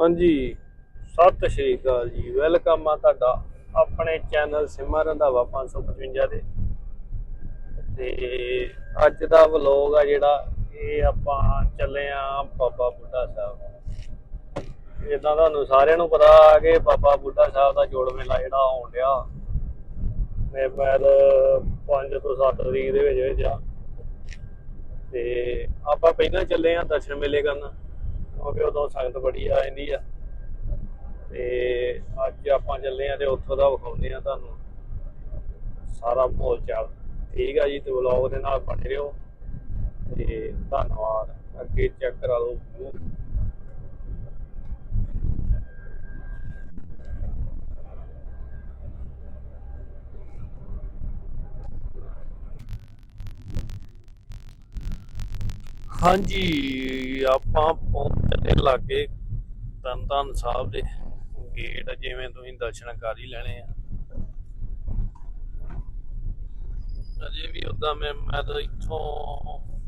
ਹਾਂਜੀ। ਸਤਿ ਸ਼੍ਰੀ ਅਕਾਲ ਜੀ। ਵੈਲਕਮ ਆ ਤੁਹਾਡਾ ਆਪਣੇ ਚੈਨਲ ਸਿਮਾ ਰੰਧਾਵਾ 555 ਦੇ ਤੇ। ਅੱਜ ਦਾ ਵਲੌਗ ਆ ਜਿਹੜਾ, ਇਹ ਆਪਾਂ ਚੱਲੇ ਆ ਬਾਬਾ ਬੁੱਢਾ ਸਾਹਿਬ ਇਦਾਂ ਤੁਹਾਨੂੰ ਸਾਰਿਆਂ ਨੂੰ ਪਤਾ ਕਿ ਬਾਬਾ ਬੁੱਢਾ ਸਾਹਿਬ ਦਾ ਜੋੜ ਮੇਲਾ ਜਿਹੜਾ ਆਉਣ ਡਿਆ। ਮੈਂ ਪੈਰ 5 ਤੋਂ 7 ਤਰੀਕ ਦੇ ਵਿੱਚ ਵਿੱਚ ਆ। ਤੇ ਆਪਾਂ ਪਹਿਲਾਂ ਚੱਲੇ ਆ ਦਰਸ਼ਨ ਮੇਲੇ ਕਰਨ। ਕਿਉਂਕਿ ਉਦੋਂ ਸੰਗਤ ਬੜੀ ਆ ਜਾਂਦੀ ਆ। ਤੇ ਅੱਜ ਆਪਾਂ ਚੱਲੇ ਆ ਤੇ ਉੱਥੋਂ ਦਾ ਵਿਖਾਉਂਦੇ ਆ ਤੁਹਾਨੂੰ। ਸਾਰਾ ਮਾਹੌਲ ਚਾਲ। ਠੀਕ ਆ ਜੀ, ਤੇ ਵਲੌਗ ਦੇ ਨਾਲ ਬਣੇ ਰਹੋ। ਤੇ ਧੰਨਵਾਦ। ਅੱਗੇ ਚੈੱਕ ਕਰਾ ਲਓ। ਹਾਂਜੀ, ਆਪਾਂ ਪਹੁੰਚੇ ਲਾਗੇ ਤਨਤਨ ਸਾਹਿਬ ਦੇ ਗੇਟ, ਜਿਵੇਂ ਤੁਸੀਂ ਦਰਸ਼ਨ ਕਰ ਹੀ ਲੈਣੇ ਆ। ਅਜੇ ਵੀ ਉਦਾਂ ਮੈਂ ਮੈਂ ਤਾਂ ਇੱਥੋਂ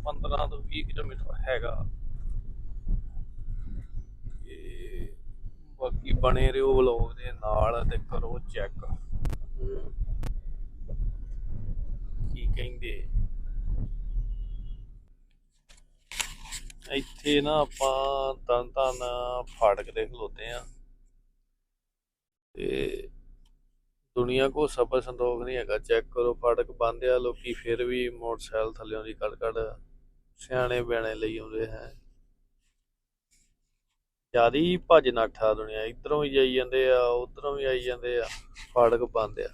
15 ਤੋਂ 20 ਕਿਲੋਮੀਟਰ ਹੈਗਾ। ਬਾਕੀ ਬਣੇ ਰਹੋ ਵਲੋਗ ਦੇ ਨਾਲ ਤੇ ਕਰੋ ਚੈੱਕ। ਕੀ ਕਹਿੰਦੇ? ਇੱਥੇ ਨਾ ਆਪਾਂ ਤਨ ਤਨ ਫਾਟਕ ਦੇ ਖਲੋਤੇ ਆ। ਤੇ ਦੁਨੀਆ ਕੋ ਸਬਰ ਸੰਦੋਖ ਨਹੀਂ ਹੈਗਾ। ਚੈੱਕ ਕਰੋ ਫਾਟਕ ਬੰਦ ਆ, ਲੋਕੀ ਫਿਰ ਵੀ ਮੋਟਰਸਾਈਕਲ ਥੱਲਿਓਂ ਦੀ ਕੱਢ ਕੱਢ ਸਿਆਣੇ ਬਿਆਣੇ ਲਈ ਆਉਂਦੇ ਹੈ। ਜਿਆਦੀ ਭੱਜ ਨੱਠਾ ਦੁਨੀਆ, ਇਧਰੋਂ ਵੀ ਜਾਈ ਜਾਂਦੇ ਆ, ਉਧਰੋਂ ਵੀ ਆਈ ਜਾਂਦੇ ਆ, ਫਾਟਕ ਬੰਦ ਆ।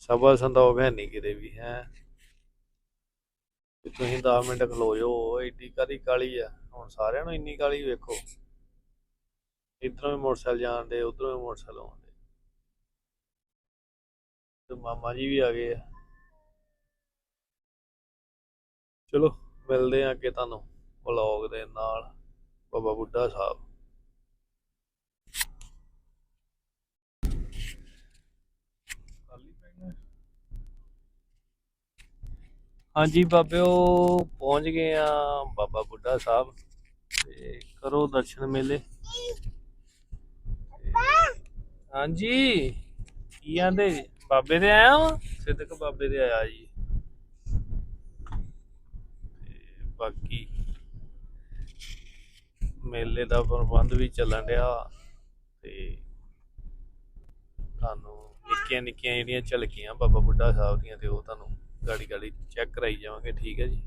ਸਬਰ ਸੰਤੋਖ ਹੈ ਨਹੀਂ ਕਿਤੇ ਵੀ, ਹੈ। ਕਿ ਤੁਸੀਂ 10 ਮਿੰਟ ਖਲੋ ਜਾਓ ਏਡੀ ਕਾਦੀ ਕਾਲੀ ਆ? ਹੁਣ ਸਾਰਿਆਂ ਨੂੰ ਇੰਨੀ ਕਾਲੀ ਵੇਖੋ। ਇਧਰੋਂ ਵੀ ਮੋਟਰਸਾਈਕਲ ਜਾਣ ਦੇ, ਉਧਰੋਂ ਵੀ ਮੋਟਰਸਾਈਕਲ ਆਉਂਦੇ ਤੇ ਮਾਮਾ ਜੀ ਵੀ ਆ ਗਏ ਆ। ਚਲੋ, ਮਿਲਦੇ ਆ ਅੱਗੇ ਤੁਹਾਨੂੰ ਵਲੌਗ ਦੇ ਨਾਲ। ਬਾਬਾ ਬੁੱਢਾ ਸਾਹਿਬ। ਹਾਂਜੀ ਬਾਬਿਓ ਪਹੁੰਚ ਗਏ ਆ ਬਾਬਾ ਬੁੱਢਾ ਸਾਹਿਬ ਤੇ ਕਰੋ ਦਰਸ਼ਨ ਮੇਲੇ। ਹਾਂਜੀ, ਕੀ ਆਂਦੇ? ਬਾਬੇ ਦੇ ਆਇਆ ਵਾਂ? ਸਿੱਧਕ ਬਾਬੇ ਦੇ ਆਇਆ ਜੀ। ਤੇ ਬਾਕੀ ਮੇਲੇ ਦਾ ਪ੍ਰਬੰਧ ਵੀ ਚੱਲਣ ਡਿਆ ਤੇ ਤੁਹਾਨੂੰ ਨਿੱਕੀਆਂ ਨਿੱਕੀਆਂ ਜਿਹੜੀਆਂ ਝਲਕੀਆਂ ਬਾਬਾ ਬੁੱਢਾ ਸਾਹਿਬ ਦੀਆਂ ਤੇ ਉਹ ਤੁਹਾਨੂੰ। ਗਾੜੀ ਗਾੜੀ ਚੈੱਕ ਕਰਾਈ ਜਾਵਾਂਗੇ, ਠੀਕ ਹੈ ਜੀ?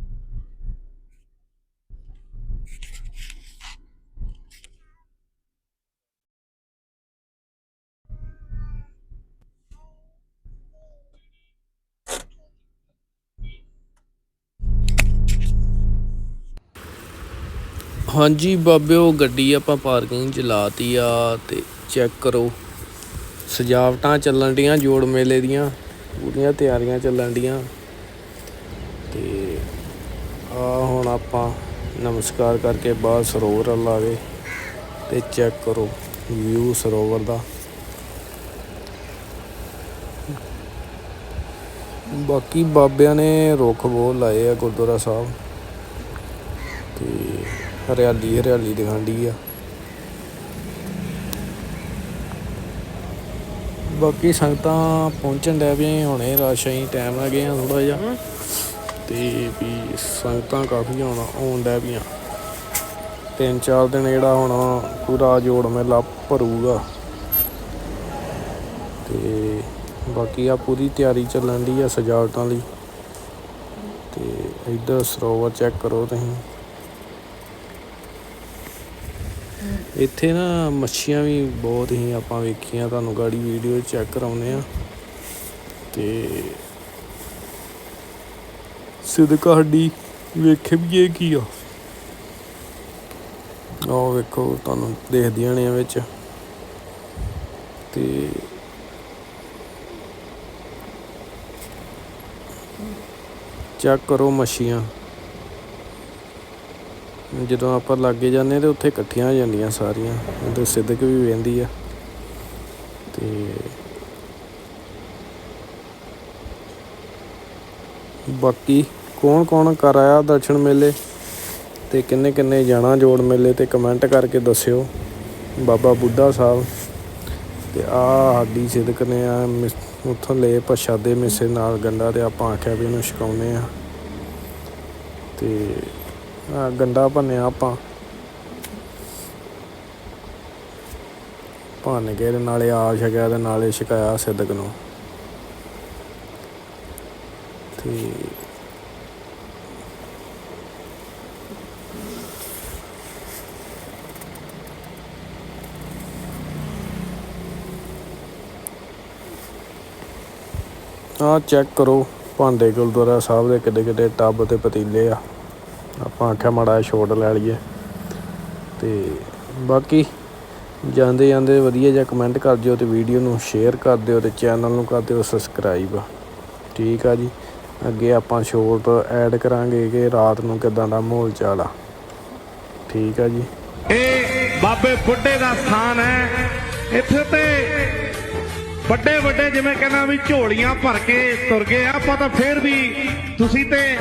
ਹਾਂਜੀ ਬਾਬਿਓ, ਗੱਡੀ ਆਪਾਂ ਪਾਰਕਿੰਗ 'ਚ ਲਾਤੀ ਆ ਤੇ ਚੈੱਕ ਕਰੋ। ਸਜਾਵਟਾਂ ਚੱਲਣ ਡੀਆਂ, ਜੋੜ ਮੇਲੇ ਦੀਆਂ, ਪੂਰੀਆਂ ਤਿਆਰੀਆਂ ਚੱਲਣ ਡੀਆਂ। ਤੇ, ਆ ਹੁਣ ਆਪਾਂ ਨਮਸਕਾਰ ਕਰਕੇ ਬਾਹਰ ਸਰੋਵਰ ਵੱਲ ਆ ਗਏ ਤੇ ਚੈੱਕ ਕਰੋ ਵਿਊ ਸਰੋਵਰ ਦਾ। ਬਾਕੀ ਬਾਬਿਆਂ ਨੇ ਰੁੱਖ ਬਹੁਤ ਲਾਏ ਆ ਗੁਰਦੁਆਰਾ ਸਾਹਿਬ ਤੇ ਹਰਿਆਲੀ ਹਰਿਆਲੀ ਦਿਖਾਂਡੀ ਆ। ਬਾਕੀ ਸੰਗਤਾਂ ਪਹੁੰਚਣ ਡੈ ਵੀ ਹੁਣੇ ਰਸ਼ ਅਸੀਂ ਟਾਈਮ ਨਾਲ ਗਏ ਆ ਥੋੜਾ ਜਿਹਾ। ਤੇ ਵੀ ਸੰਗਤਾਂ ਕਾਫੀ ਹੁਣ ਆਉਣ ਡੈ ਪਈਆਂ। ਤਿੰਨ ਚਾਰ ਦਿਨ ਜਿਹੜਾ ਹੁਣ ਪੂਰਾ ਜੋੜ ਮੇਲਾ ਭਰੂਗਾ। ਤੇ ਬਾਕੀ ਆ ਪੂਰੀ ਤਿਆਰੀ ਚੱਲਣ ਦੀ ਆ ਸਜਾਵਟਾਂ ਲਈ। ਤੇ ਇੱਧਰ ਸਰੋਵਰ ਚੈੱਕ ਕਰੋ ਤੁਸੀਂ। ਇੱਥੇ ਨਾ ਮੱਛੀਆਂ ਵੀ ਬਹੁਤ ਹੀ ਆਪਾਂ ਵੇਖੀਆਂ, ਤੁਹਾਨੂੰ ਗਾੜੀ ਵੀਡੀਓ ਚੈੱਕ ਕਰਾਉਨੇ ਆ। ਤੇ ਸਿਦਕ ਹੱਡੀ ਵੇਖੇ ਵੀ ਇਹ ਕੀ ਆ। ਉਹ ਵੇਖੋ, ਤੁਹਾਨੂੰ ਦੇਖਦੀਆਂ ਨੇ ਵਿੱਚ। ਤੇ ਚੈੱਕ ਕਰੋ ਮੱਛੀਆਂ। ਜਦੋਂ ਆਪਾਂ ਲਾਗੇ ਜਾਂਦੇ ਤੇ ਉੱਥੇ ਇਕੱਠੀਆਂ ਹੋ ਜਾਂਦੀਆਂ ਸਾਰੀਆਂ। ਉਧਰ ਸਿੱਧਕ ਵੀ ਵੇਂਦੀ ਆ। ਤੇ ਬਾਕੀ ਕੌਣ ਕੌਣ ਕਰ ਆਇਆ ਦਰਸ਼ਨ ਮੇਲੇ ਤੇ ਕਿੰਨੇ ਕਿੰਨੇ ਜਾਣਾ ਜੋੜ ਮੇਲੇ ਤੇ ਕਮੈਂਟ ਕਰਕੇ ਦੱਸਿਓ। ਬਾਬਾ ਬੁੱਢਾ ਸਾਹਿਬ ਤੇ ਆ ਸਾਡੀ ਸਿਦਕ ਨੇ ਆ ਉੱਥੋਂ ਲਏ ਪ੍ਰਸ਼ਾਦੇ ਮਿਸੇ ਨਾਲ ਗੰਡਾ ਤੇ ਆਪਾਂ ਆਖਿਆ ਵੀ ਇਹਨੂੰ ਛਕਾਉਨੇ ਆ। ਤੇ ਆ ਗੰਡਾ ਭੰਨਿਆ ਆਪਾਂ। ਭੰਨ ਕੇ ਨਾਲੇ ਆ ਛਕਿਆ ਤੇ ਨਾਲੇ ਛਕਾਇਆ ਸਿਦਕ ਨੂੰ। ਤੇ ਆ ਚੈੱਕ ਕਰੋ, ਭਾਂਡੇ ਗੁਰਦੁਆਰਾ ਸਾਹਿਬ ਦੇ ਕਿੱਡੇ ਕਿੱਡੇ ਟੱਬ ਤੇ ਪਤੀਲੇ ਆ। ਆਪਾਂ ਆਖਿਆ ਮਾੜਾ ਛੋਟ ਲੈ ਲਈਏ। ਤੇ ਬਾਕੀ ਜਾਂਦੇ ਜਾਂਦੇ ਵਧੀਆ ਜਿਹਾ ਕਮੈਂਟ ਕਰ ਦਿਓ ਤੇ ਵੀਡੀਓ ਨੂੰ ਸ਼ੇਅਰ ਕਰ ਦਿਓ ਤੇ ਚੈਨਲ ਨੂੰ ਕਰ ਦਿਓ ਸਬਸਕ੍ਰਾਈਬ ਠੀਕ ਆ ਜੀ। ਅੱਗੇ ਆਪਾਂ ਸ਼ੋਟ ਐਡ ਕਰਾਂਗੇ ਕਿ ਰਾਤ ਨੂੰ ਕਿਦਾਂ ਦਾ ਮਾਹੌਲ ਚਾਲ ਆ। ਠੀਕ ਆ ਜੀ। ਇਹ ਬਾਬੇ ਬੁੱਢੇ ਦਾ ਸਥਾਨ ਹੈ। ਇੱਥੇ ਤੇ ਵੱਡੇ ਵੱਡੇ ਜਿਵੇਂ ਕਹਿੰਦਾ ਵੀ ਝੋਲੀਆਂ ਭਰ ਕੇ ਤੁਰ ਗਏ, ਆਪਾਂ ਤਾਂ ਫੇਰ ਵੀ ਤੁਸੀਂ ਤੇ